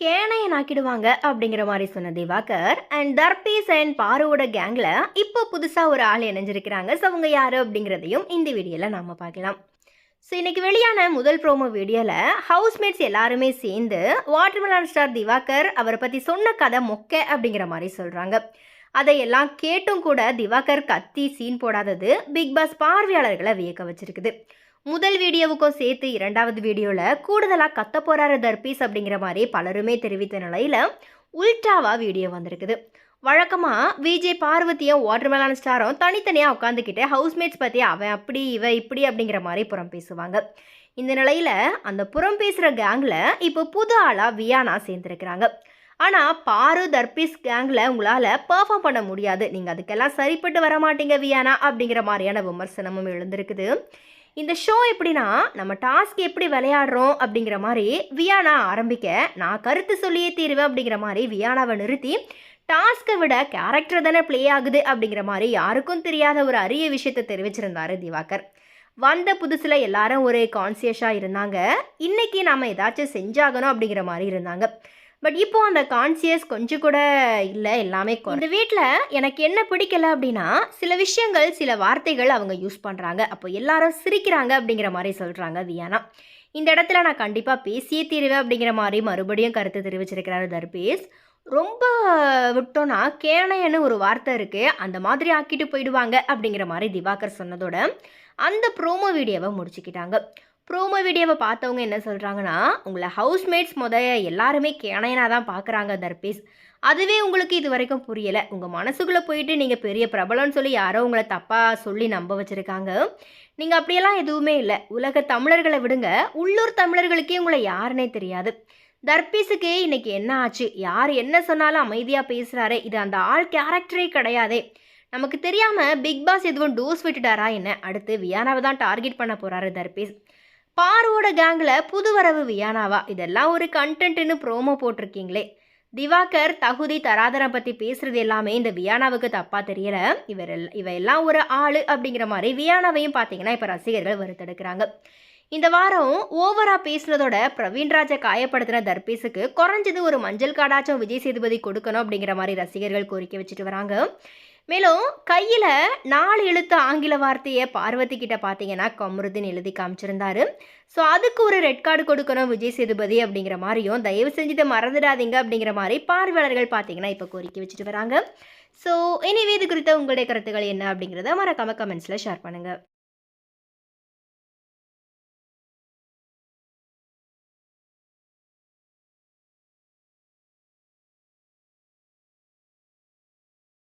கேனையன் ஆக்கிடுவாங்க அப்படிங்கிற மாதிரி சொன்ன திவாகர். அண்ட் தர்பீஸ் அண்ட் பாருவோட கேங்கில் இப்போ புதுசாக ஒரு ஆள் இணைஞ்சிருக்கிறாங்க. ஸோ அவங்க யார் அப்படிங்கிறதையும் இந்த வீடியோவில் நாம் பார்க்கலாம். ஸோ இன்றைக்கி வெளியான முதல் ப்ரோமோ வீடியோவில் ஹவுஸ்மேட்ஸ் எல்லாருமே சேர்ந்து வாட்டர்மெலான் ஸ்டார் திவாகர் அவரை பற்றி சொன்ன கதை மொக்க அப்படிங்கிற மாதிரி சொல்கிறாங்க அதையெல்லாம் கேட்டும் கூட திவாகர் கத்தி சீன் போடாதது பிக் பாஸ் பார்வையாளர்களை வியக்க வச்சிருக்குது. முதல் வீடியோவுக்கும் சேர்த்து இரண்டாவது வீடியோவில் கூடுதலாக கத்த போகிறாரு தர்பீஸ் அப்படிங்கிற மாதிரி பலருமே தெரிவித்த நிலையில் உல்டாவாக வீடியோ வந்திருக்குது. வழக்கமாக விஜய் பார்வதியும் வாட்டர்மெலான் ஸ்டாரும் தனித்தனியாக உட்காந்துக்கிட்டு ஹவுஸ்மேட்ஸ் பற்றி அவன் அப்படி இவ இப்படி அப்படிங்கிற மாதிரி புறம் பேசுவாங்க. இந்த நிலையில் அந்த புறம் பேசுகிற கேங்கில் இப்போ புது ஆளாக வியானா சேர்ந்துருக்கிறாங்க. ஆனால் பாரு தர்பீஸ் கேங்கில் உங்களால் பர்ஃபார்ம் பண்ண முடியாது. நீங்கள் அதுக்கெல்லாம் சரிப்பட்டு வர மாட்டீங்க வியானா அப்படிங்கிற மாதிரியான விமர்சனமும் எழுந்திருக்குது. இந்த ஷோ எப்படின்னா நம்ம டாஸ்க் எப்படி விளையாடுறோம் அப்படிங்கிற மாதிரி வியானா ஆரம்பிக்க நான் கருத்து சொல்லியே தீருவேன் அப்படிங்கிற மாதிரி வியானாவை நிறுத்தி டாஸ்க்கை விட கேரக்டர் தானே ப்ளே ஆகுது அப்படிங்கிற மாதிரி யாருக்கும் தெரியாத ஒரு அரிய விஷயத்தை தெரிவிச்சிருந்தாரு திவாகர். வந்த புதுசில் எல்லாரும் ஒரு கான்சியஸாக இருந்தாங்க. இன்றைக்கி நாம் ஏதாச்சும் செஞ்சாகணும் அப்படிங்கிற மாதிரி இருந்தாங்க. பட் இப்போ அந்த கான்சியஸ் கொஞ்சம் கூட இல்லை எல்லாமே இந்த வீட்டில் எனக்கு என்ன பிடிக்கல அப்படின்னா சில விஷயங்கள் சில வார்த்தைகள் அவங்க யூஸ் பண்ணுறாங்க அப்போ எல்லாரும் சிரிக்கிறாங்க அப்படிங்கிற மாதிரி சொல்கிறாங்க வியானா. இந்த இடத்துல நான் கண்டிப்பாக பேசியே தீருவேன் அப்படிங்கிற மாதிரி மறுபடியும் கருத்து தெரிவிச்சிருக்கிறாரு தர்பேஸ் ரொம்ப விட்டோன்னா கேணையன்னு ஒரு வார்த்தை இருக்குது அந்த மாதிரி ஆக்கிட்டு போயிடுவாங்க அப்படிங்கிற மாதிரி திவாகர் சொன்னதோட அந்த ப்ரோமோ வீடியோவை முடிச்சுக்கிட்டாங்க. ப்ரோமோ வீடியோவை பார்த்தவங்க என்ன சொல்கிறாங்கன்னா உங்களை ஹவுஸ்மேட்ஸ் முத எல்லாருமே கேனையனாக தான் பார்க்குறாங்க தர்பீஸ் அதுவே உங்களுக்கு இது வரைக்கும் புரியலை. உங்கள் மனசுக்குள்ளே போயிட்டு நீங்கள் பெரிய பிரபலம்னு சொல்லி யாரோ உங்களை தப்பாக சொல்லி நம்ப வச்சுருக்காங்க. நீங்கள் அப்படியெல்லாம் எதுவுமே இல்லை. உலக தமிழர்களை விடுங்க. உள்ளூர் தமிழர்களுக்கே உங்களை யாருன்னே தெரியாது. தர்பீஸுக்கு இன்னைக்கு என்ன ஆச்சு? யார் என்ன சொன்னாலும் அமைதியாக பேசுகிறாரே இது அந்த ஆள் கேரக்டரே கிடையாதே. நமக்கு தெரியாமல் பிக் பாஸ் எதுவும் டோஸ் விட்டுட்டாரா என்ன? அடுத்து வியானாவை தான் டார்கெட் பண்ண போகிறாரு தர்பீஸ் பாருவோட கேங்கில் புதுவரவு வியானாவா? இதெல்லாம் ஒரு கண்டென்ட்னு ப்ரோமோ போட்டிருக்கீங்களே. திவாகர் தகுதி தராதரம் பற்றி பேசுகிறது எல்லாமே இந்த வியானாவுக்கு தப்பாக தெரியல. இவர் எல் இவ எல்லாம் ஒரு ஆள் அப்படிங்கிற மாதிரி வியானாவையும் பார்த்தீங்கன்னா இப்போ ரசிகர்கள் வருத்தெடுக்கிறாங்க. இந்த வாரம் ஓவரா பேசுனதோட பிரவீன்ராஜை காயப்படுத்தின தர்பீஸுக்கு குறைஞ்சது ஒரு மஞ்சள் காடாச்சும் விஜய் சேதுபதி கொடுக்கணும் அப்படிங்கிற மாதிரி ரசிகர்கள் கோரிக்கை வச்சுட்டு வராங்க. மேலும் கையில் நாலு எழுத்து ஆங்கில வார்த்தையை பார்வதி கிட்ட பார்த்தீங்கன்னா கமருதீன் எழுதி காமிச்சிருந்தாரு. ஸோ அதுக்கு ஒரு ரெட் கார்டு கொடுக்கணும் விஜய் சேதுபதி அப்படிங்கிற மாதிரியும் தயவு செஞ்சு இதை மறந்துடாதீங்க அப்படிங்கிற மாதிரி பார்வையாளர்கள் பார்த்தீங்கன்னா இப்போ கோரிக்கை வச்சுட்டு வராங்க. ஸோ எனிவே இது குறித்த உங்களுடைய கருத்துக்கள் என்ன அப்படிங்கிறத மறக்காம கமெண்ட்ஸில் ஷேர் பண்ணுங்கள்